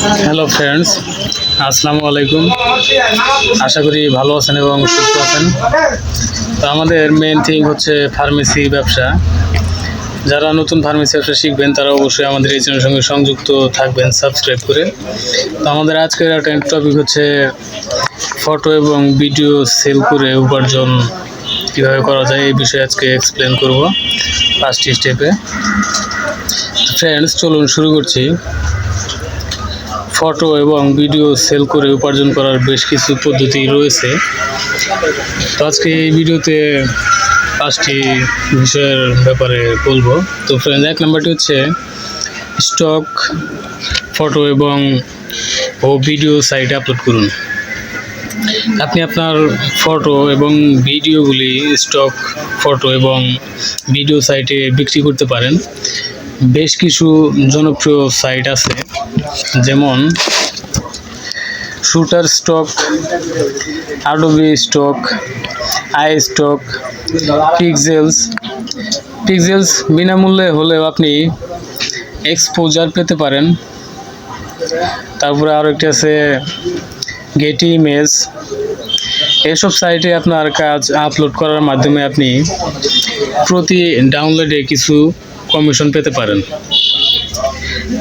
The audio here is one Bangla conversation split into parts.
হ্যালো ফ্রেন্ডস আসসালামু আলাইকুম। আশা করি ভালো আছেন এবং সুস্থ আছেন। তো আমাদের মেন থিং হচ্ছে ফার্মেসি ব্যবসা। যারা নতুন ফার্মেসি ব্যবসা শিখবেন, তারা অবশ্যই আমাদের এই চ্যানেলের সঙ্গে সংযুক্ত থাকবেন সাবস্ক্রাইব করে। তো আমাদের আজকের একটা টপিক হচ্ছে ফটো এবং ভিডিও সেল করে উপার্জন কীভাবে করা যায়, এই বিষয়ে আজকে এক্সপ্লেন করব পাঁচটি স্টেপে ফ্রেন্ডস চলুন শুরু করছি। ফটো এবং ভিডিও সেল করে উপার্জন করার বেশ কিছু পদ্ধতি রয়েছে। তো আজকে এই ভিডিওতে পাঁচটি বিষয়ের ব্যাপারে বলব। তো ফ্রেন্ড এক নাম্বারটি হচ্ছে স্টক ফটো এবং ও ভিডিও সাইটে আপলোড করুন। আপনি আপনার ফটো এবং ভিডিওগুলি স্টক ফটো এবং ভিডিও সাইটে বিক্রি করতে পারেন। বেশ কিছু জনপ্রিয় সাইট আছে। যেমন Shutterstock Adobe Stock iStock Pexels Pexels বিনামূল্যে হলেও আপনি এক্সপোজার পেতে পারেন। তারপরে আরও একটি আছে গেটি ইমেজ এসব সাইটে আপনার কাজ আপলোড করার মাধ্যমে আপনি প্রতি ডাউনলোডে কিছু কমিশন পেতে পারেন।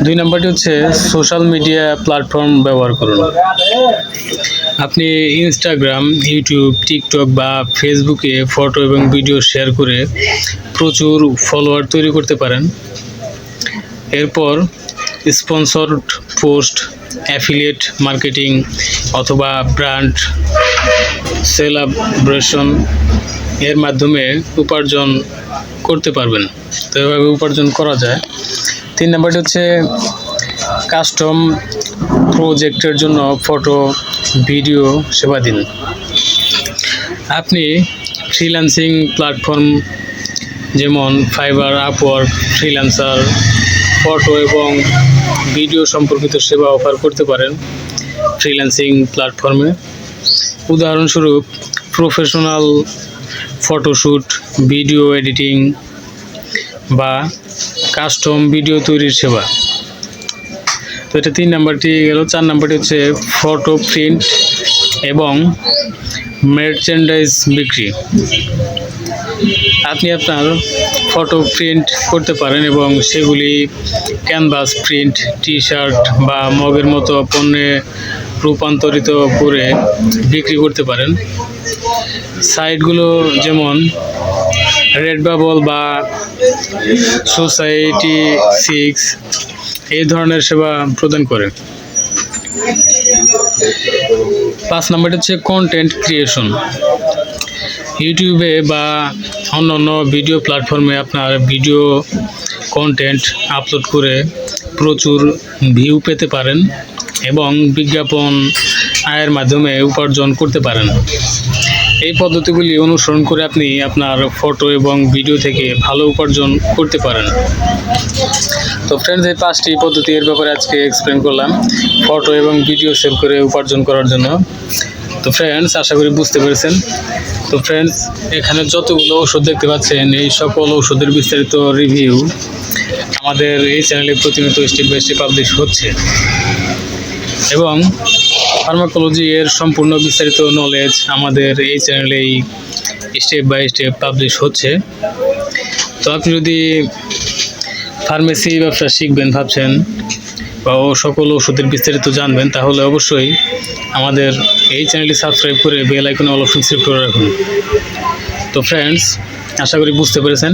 দুই নম্বরটি হচ্ছে সোশ্যাল মিডিয়া প্ল্যাটফর্ম ব্যবহার করুন। আপনি ইনস্টাগ্রাম, ইউটিউব, টিকটক বা ফেসবুকে ফটো এবং ভিডিও শেয়ার করে প্রচুর ফলোয়ার তৈরি করতে পারেন। এরপর স্পন্সরড পোস্ট, অ্যাফিলিয়েট মার্কেটিং অথবা ব্র্যান্ড সেলাব্রেশন এর মাধ্যমে উপার্জন করতে পারবেন। তো এভাবে উপার্জন করা যায়। তিন নাম্বারটি হচ্ছে কাস্টম প্রজেক্টের জন্য ফটো, ভিডিও সেবা দিন। আপনি ফ্রিল্যান্সিং প্ল্যাটফর্ম যেমন ফাইবার, আপওয়ার্ক, ফ্রিল্যান্সার, ফটো এবং ভিডিও সম্পর্কিত সেবা অফার করতে পারেন ফ্রিল্যান্সিং প্ল্যাটফর্মে। উদাহরণস্বরূপ, প্রফেশনাল ফটোশ্যুট ভিডিও এডিটিং বা কাস্টম ভিডিও তৈরির সেবা। তো এটা তিন নাম্বারটি গেল, চার নাম্বারটি হচ্ছে ফটো প্রিন্ট এবং মার্চেন্ডাইজ বিক্রি। আপনি আপনার ফটো প্রিন্ট করতে পারেন এবং সেগুলি ক্যানভাস প্রিন্ট টি শার্ট বা মগের মতো পণ্যে রূপান্তরিত করে বিক্রি করতে পারেন। সাইটগুলো যেমন রেড বাবল বা সোসাইটি সিক্স এই ধরনের সেবা প্রদান করে। পাঁচ নাম্বারটি হচ্ছে কন্টেন্ট ক্রিয়েশন ইউটিউবে বা অন্য অন্য ভিডিও প্ল্যাটফর্মে আপনার ভিডিও কন্টেন্ট আপলোড করে প্রচুর ভিউ পেতে পারেন এবং বিজ্ঞাপন আয়ের মাধ্যমে উপার্জন করতে পারেন। এই পদ্ধতিগুলি অনুসরণ করে আপনি আপনার ফটো এবং ভিডিও থেকে ভালো উপার্জন করতে পারেন। তো ফ্রেন্ডস এই পাঁচটি পদ্ধতি এর ব্যাপারে আজকে এক্সপ্লেন করলাম। ফটো এবং ভিডিও সেভ করে উপার্জন করার জন্য। তো ফ্রেন্ডস আশা করি বুঝতে পেরেছেন। তো ফ্রেন্ডস এখানে যতগুলো ওষুধ দেখতে পাচ্ছেন, এই সকল ওষুধের বিস্তারিত রিভিউ আমাদের এই চ্যানেলে প্রতিনিয়ত স্টেপ বাই স্টেপ পাবলিশ হচ্ছে। এবং ফার্মাকোলজি এর সম্পূর্ণ বিস্তারিত নলেজ আমাদের এই চ্যানেলেই স্টেপ বাই স্টেপ পাবলিশ হচ্ছে। তো আপনি যদি ফার্মেসি ব্যবসা শিখবেন ভাবছেন বা ও সকল ওষুধের বিস্তারিত জানবেন, তাহলে অবশ্যই আমাদের এই চ্যানেলটি সাবস্ক্রাইব করে বেল আইকনে অল অপশন সিলেক্ট করে রাখুন। তো ফ্রেন্ডস আশা করি বুঝতে পেরেছেন।